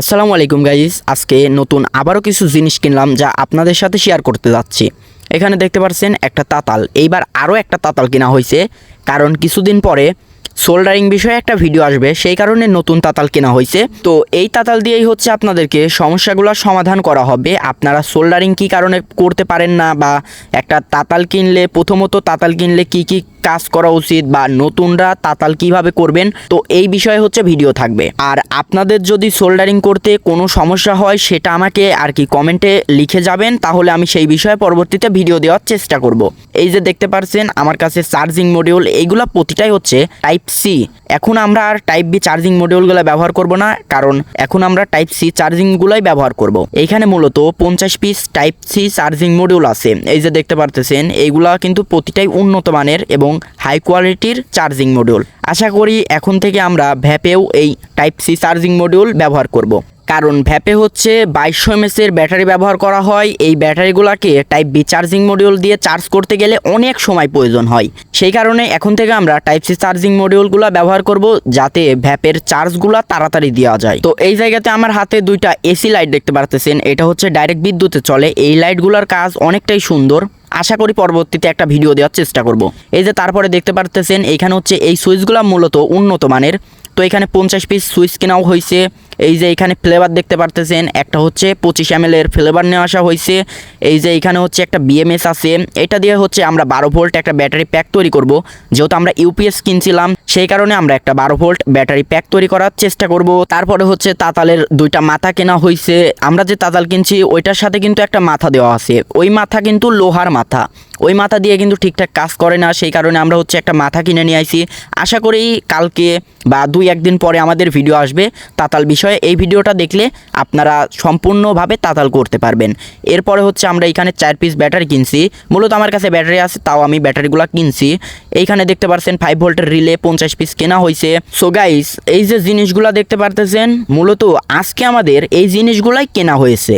আসসালামু আলাইকুম গাইস আজকে নতুন আবারও কিছু জিনিস কিনলাম যা আপনাদের সাথে শেয়ার করতে যাচ্ছি। এখানে দেখতে পাচ্ছেন একটা তাতাল। এইবার আরও একটা তাতাল কেনা হয়েছে, কারণ কিছুদিন পরে সোল্ডারিং বিষয়ে একটা ভিডিও আসবে, সেই কারণে নতুন তাতাল কেনা হয়েছে। তো এই তাতাল দিয়েই হচ্ছে আপনাদেরকে সমস্যাগুলো সমাধান করা হবে। আপনারা সোল্ডারিং কী কারণে করতে পারেন না, বা একটা তাতাল কিনলে, প্রথমত তাতাল কিনলে কি কি কাজ করা উচিত বা নতুনরা তাতাল কীভাবে করবেন, তো এই বিষয়ে হচ্ছে ভিডিও থাকবে। আর আপনাদের যদি সোল্ডারিং করতে কোনো সমস্যা হয়, সেটা আমাকে আর কি কমেন্টে লিখে যাবেন, তাহলে আমি সেই বিষয়ে পরবর্তীতে ভিডিও দেওয়ার চেষ্টা করব। এই যে দেখতে পাচ্ছেন আমার কাছে চার্জিং মডিউল, এইগুলো প্রতিটাই হচ্ছে টাইপ সি এখন আমরা আর টাইপ বি চার্জিং মডিউলগুলো ব্যবহার করব না, কারণ এখন আমরা টাইপ সি চার্জিংগুলোই ব্যবহার করব। এইখানে মূলত পঞ্চাশ piece type C charging module আছে। এই যে দেখতে পারতেছেন, এইগুলা কিন্তু প্রতিটাই উন্নত মানের এবং হাই কোয়ালিটির চার্জিং মডিউল আশা করি এখন থেকে আমরা ভ্যাপেও এই টাইপ সি চার্জিং মডিউল ব্যবহার করব। কারণ ভ্যাপে হচ্ছে বাইশশো এমএসের ব্যাটারি ব্যবহার করা হয়। এই ব্যাটারিগুলোকে টাইপ বি চার্জিং মডিউল দিয়ে চার্জ করতে গেলে অনেক সময় প্রয়োজন হয়। সেই কারণে এখন থেকে আমরা টাইপ সি চার্জিং মডিউলগুলো ব্যবহার করব যাতে ভ্যাপের চার্জগুলো তাড়াতাড়ি দেওয়া যায়। তো এই জায়গাতে আমার হাতে দুইটা এসি লাইট দেখতে পারতেছেন। এটা হচ্ছে ডাইরেক্ট বিদ্যুতে চলে। এই লাইটগুলোর কাজ অনেকটাই সুন্দর। আশা করি পরবর্তীতে একটা ভিডিও দেওয়ার চেষ্টা করব। এই যে তারপরে দেখতে পারতেছেন, এখানে হচ্ছে এই সুইচগুলো মূলত উন্নত মানের তো এখানে পঞ্চাশ পিস সুইচ কেনাও হয়েছে। এই যে এখানে ফ্লেভার দেখতে পারতেছেন, একটা হচ্ছে পঁচিশ এম এর ফ্লেভার নিয়ে আসা হয়েছে। এই যে এখানে হচ্ছে একটা বিএমএস আছে। এটা দিয়ে হচ্ছে আমরা বারো ভোল্ট একটা ব্যাটারি প্যাক তৈরি করব। যেহেতু আমরা ইউপিএস কিনছিলাম, সেই কারণে আমরা একটা বারো ভোল্ট ব্যাটারি প্যাক তৈরি করার চেষ্টা করব। তারপরে হচ্ছে তাতালের দুইটা মাথা কেনা হয়েছে। আমরা যে তাতাল কিনছি, ওইটার সাথে কিন্তু একটা মাথা দেওয়া আছে। ওই মাথা কিন্তু লোহার মাথা। ওই মাথা দিয়ে কিন্তু ঠিকঠাক কাজ করে না, সেই কারণে আমরা হচ্ছে একটা মাথা কিনে নিয়ে আইছি। আশা করি কালকে বা দুই একদিন পরে আমাদের ভিডিও আসবে তাতাল বিষয়ে। এই ভিডিওটা দেখলে আপনারা সম্পূর্ণভাবে তাতাল করতে পারবেন। এরপরে হচ্ছে আমরা এখানে চার পিস ব্যাটারি কিনছি। মূলত আমার কাছে ব্যাটারি আছে, তাও আমি ব্যাটারিগুলো কিনছি। এইখানে দেখতে পাচ্ছেন ফাইভ ভোল্টের রিলে পঞ্চাশ পিস কেনা হয়েছে সো গাইস এই যে জিনিসগুলো দেখতে পারতেছেন, মূলত আজকে আমাদের এই জিনিসগুলাই কেনা হয়েছে।